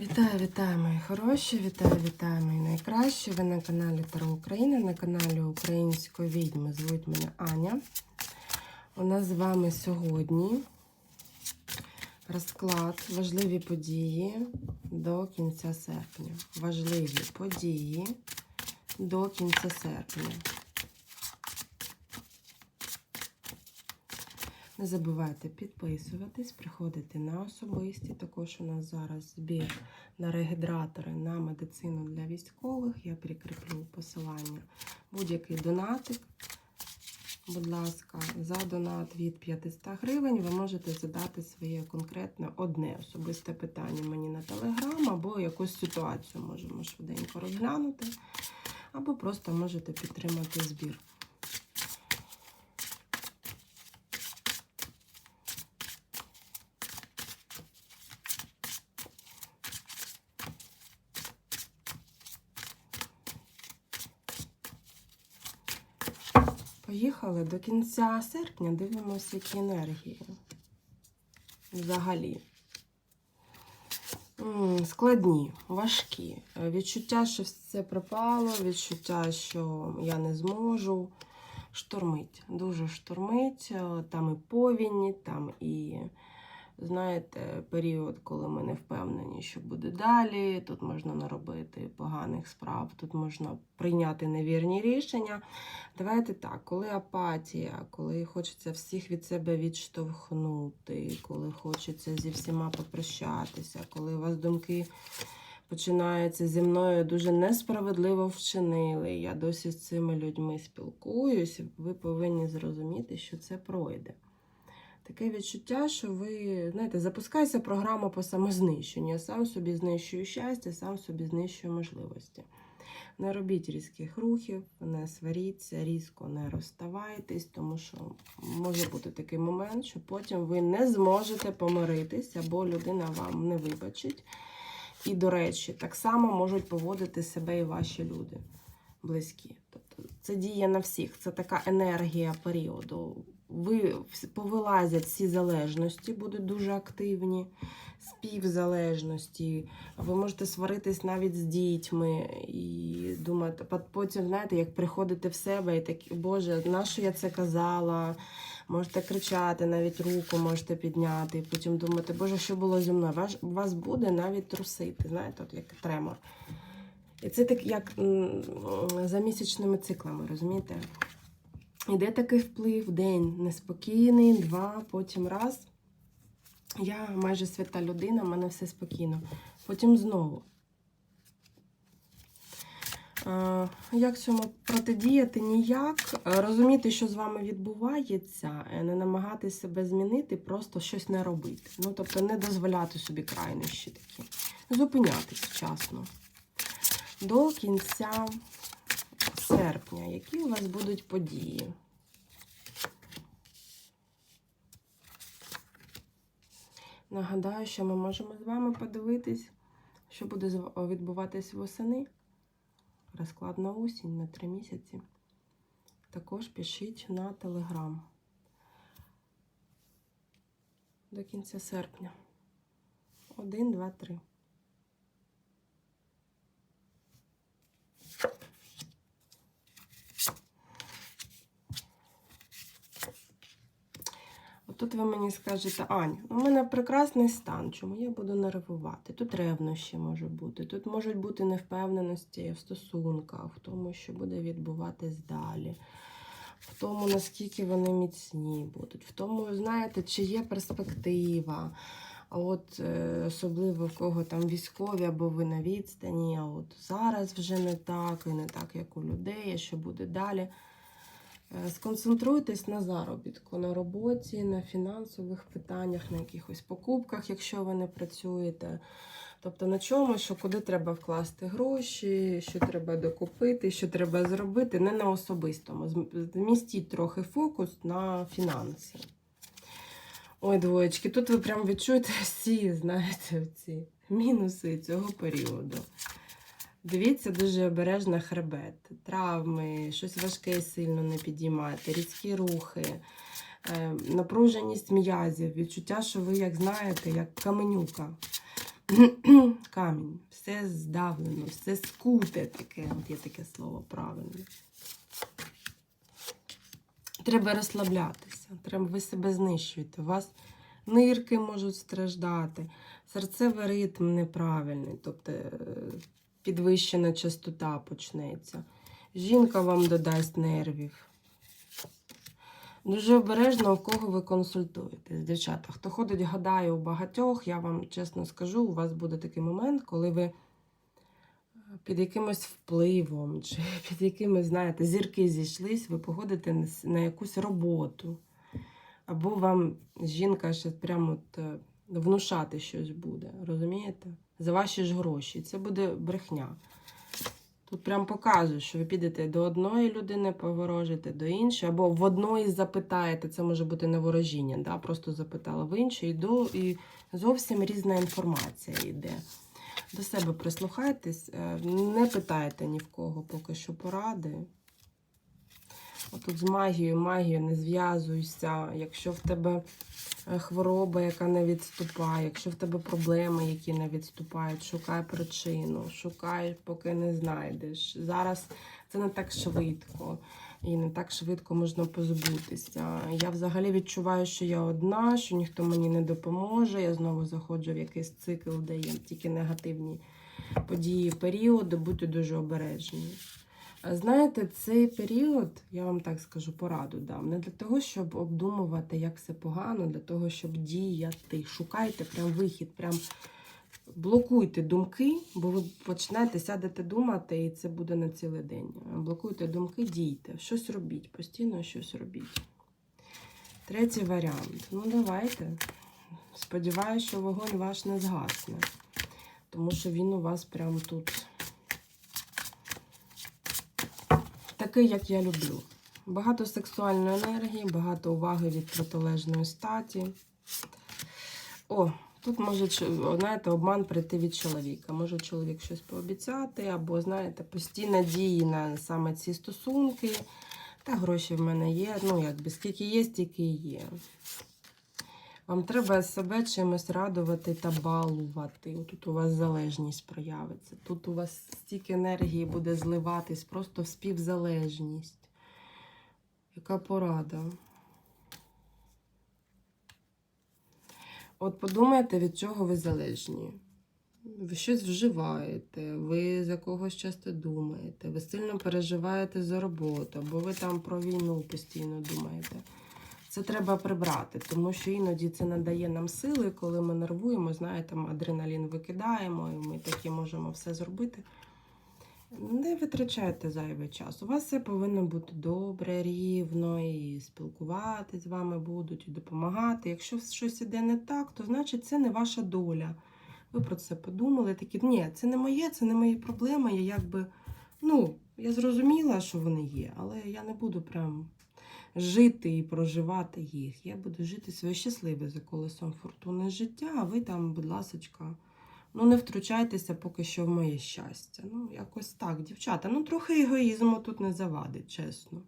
Вітаю, вітаю, мої хороші! Вітаю, вітаю, мої найкращі! Ви на каналі Таро України, на каналі Української відьми. Звуть мене Аня. У нас з вами сьогодні розклад важливі події до кінця серпня. Важливі події до кінця серпня. Не забувайте підписуватись, приходити на особисті. Також у нас зараз збір на регідратори на медицину для військових. Я прикріплю посилання. Будь-який донатик. Будь ласка, за донат від 500 гривень ви можете задати своє конкретне одне особисте питання мені на телеграм, або якусь ситуацію можемо швиденько розглянути, або просто можете підтримати збір. Поїхали до кінця серпня, дивимося, які енергії. Взагалі. Складні, важкі. Відчуття, що все пропало, відчуття, що я не зможу. Штормить, дуже штормить. Там і повінь, там і, знаєте, період, коли ми не впевнені, що буде далі. Тут можна наробити поганих справ, тут можна прийняти невірні рішення. Давайте так, коли апатія, коли хочеться всіх від себе відштовхнути, коли хочеться зі всіма попрощатися, коли у вас думки починаються зі мною дуже несправедливо вчинили. Я досі з цими людьми спілкуюсь, ви повинні зрозуміти, що це пройде. Таке відчуття, що ви, знаєте, запускається програма по самознищенню. Сам собі знищую щастя, сам собі знищую можливості. Не робіть різких рухів, не сваріться, різко не розставайтесь, тому що може бути такий момент, що потім ви не зможете помиритись, або людина вам не вибачить. І, до речі, так само можуть поводити себе і ваші люди близькі. Тобто це діє на всіх, це така енергія періоду. Ви повилазять всі залежності, будуть дуже активні, співзалежності. Ви можете сваритись навіть з дітьми і думати, потім, знаєте, як приходите в себе і так, Боже, на що я це казала? Можете кричати, навіть руку можете підняти, і потім думати, Боже, що було зі мною? Вас, вас буде навіть трусити, знаєте, от як тремор. І це так, як за місячними циклами, розумієте? Іде такий вплив, день неспокійний, два, потім раз. Я майже свята людина, в мене все спокійно. Потім знову. Як цьому протидіяти? Ніяк. Розуміти, що з вами відбувається, е, не намагатися себе змінити, просто щось не робити. Ну, тобто не дозволяти собі крайнощі такі. Зупинятись вчасно. До кінця серпня. Які у вас будуть події? Нагадаю, що ми можемо з вами подивитись, що буде відбуватись восени. Розклад на осінь на три місяці. Також пишіть на телеграм. До кінця серпня. Один, два, три. Тут ви мені скажете, Ань, у мене прекрасний стан, чому я буду нервувати? Тут ревнощі може бути, тут можуть бути невпевненості в стосунках, в тому, що буде відбуватись далі, в тому, наскільки вони міцні будуть, в тому, знаєте, чи є перспектива. А от е, особливо в кого там військові або ви на відстані, а от зараз вже не так, і не так, як у людей, а що буде далі. Е, Сконцентруйтесь на заробітку, на роботі, на фінансових питаннях, на якихось покупках, якщо ви не працюєте. Тобто на чому, що куди треба вкласти гроші, що треба докупити, що треба зробити, не на особистому. Змістіть трохи фокус на фінанси. Ой, двоєчки, тут ви прям відчуєте всі, знаєте, ці мінуси цього періоду. Дивіться дуже обережно хребет, травми, щось важке сильно не підіймати, різкі рухи, е, напруженість м'язів, відчуття, що ви, як знаєте, як каменюка. камінь, все здавлено, все скуте таке, от є таке слово правильне. Треба розслаблятися, треба ви себе знищуєте. У вас нирки можуть страждати, серцевий ритм неправильний, тобто е, підвищена частота почнеться. Жінка вам додасть нервів. Дуже обережно, у кого ви консультуєтесь, дівчата. Хто ходить, гадає у багатьох, я вам чесно скажу, у вас буде такий момент, коли ви е, під якимось впливом, чи під якимось, знаєте, зірки зійшлись, ви походите на якусь роботу. Або вам жінка ще прямо от, е, внушати щось буде, розумієте? За ваші ж гроші. Це буде брехня. Тут прям показує, що ви підете до одної людини, поворожите до іншої, або в одної запитаєте, це може бути не ворожіння, да? просто запитала в іншої, до, і зовсім різна інформація йде. До себе прислухайтесь, е, не питайте ні в кого поки що поради. Отут з магією, магією не зв'язуйся. Якщо в тебе е, хвороба, яка не відступає, якщо в тебе проблеми, які не відступають, шукай причину, шукай, поки не знайдеш. Зараз це не так швидко. І не так швидко можна позбутися. Я взагалі відчуваю, що я одна, що ніхто мені не допоможе. Я знову заходжу в якийсь цикл, де є тільки негативні події, періоди, будьте дуже обережні. Знаєте, цей період, я вам так скажу, пораду дам. Не для того, щоб обдумувати, як все погано, для того, щоб діяти. Шукайте прям вихід, прям блокуйте думки, бо ви почнете, сядете думати, і це буде на цілий день. Блокуйте думки, дійте. Щось робіть, постійно щось робіть. Третій варіант. Ну, давайте. Сподіваюся, що вогонь ваш не згасне. Тому що він у вас прямо тут. Такий, як я люблю. Багато сексуальної енергії, багато уваги від протилежної статі. О, тут може, знаєте, обман прийти від чоловіка. Може чоловік щось пообіцяти, або, знаєте, постійно дії на саме ці стосунки. Та гроші в мене є. Ну, якби скільки є, стільки і є. Вам треба себе чимось радувати та балувати. Тут у вас залежність проявиться. Тут у вас стільки енергії буде зливатись, просто в співзалежність. Яка порада? От подумайте, від чого ви залежні. Ви щось вживаєте, ви за когось часто думаєте, ви сильно переживаєте за роботу, або ви там про війну постійно думаєте. Це треба прибрати, тому що іноді це надає нам сили, коли ми нервуємо, знаєте, адреналін викидаємо, і ми такі можемо все зробити. Не витрачайте зайвий час. У вас все повинно бути добре, рівно, і спілкуватись з вами будуть, і допомагати. Якщо щось іде не так, то значить це не ваша доля. Ви про це подумали, такі, ні, це не моє, це не мої проблеми. Я якби, ну, я зрозуміла, що вони є, але я не буду прям жити і проживати їх. Я буду жити своє щасливе за колесом фортуни життя, а ви там, будь ласочка, ну не втручайтеся поки що в моє щастя. Ну, якось так, дівчата. Ну, трохи егоїзму тут не завадить, чесно.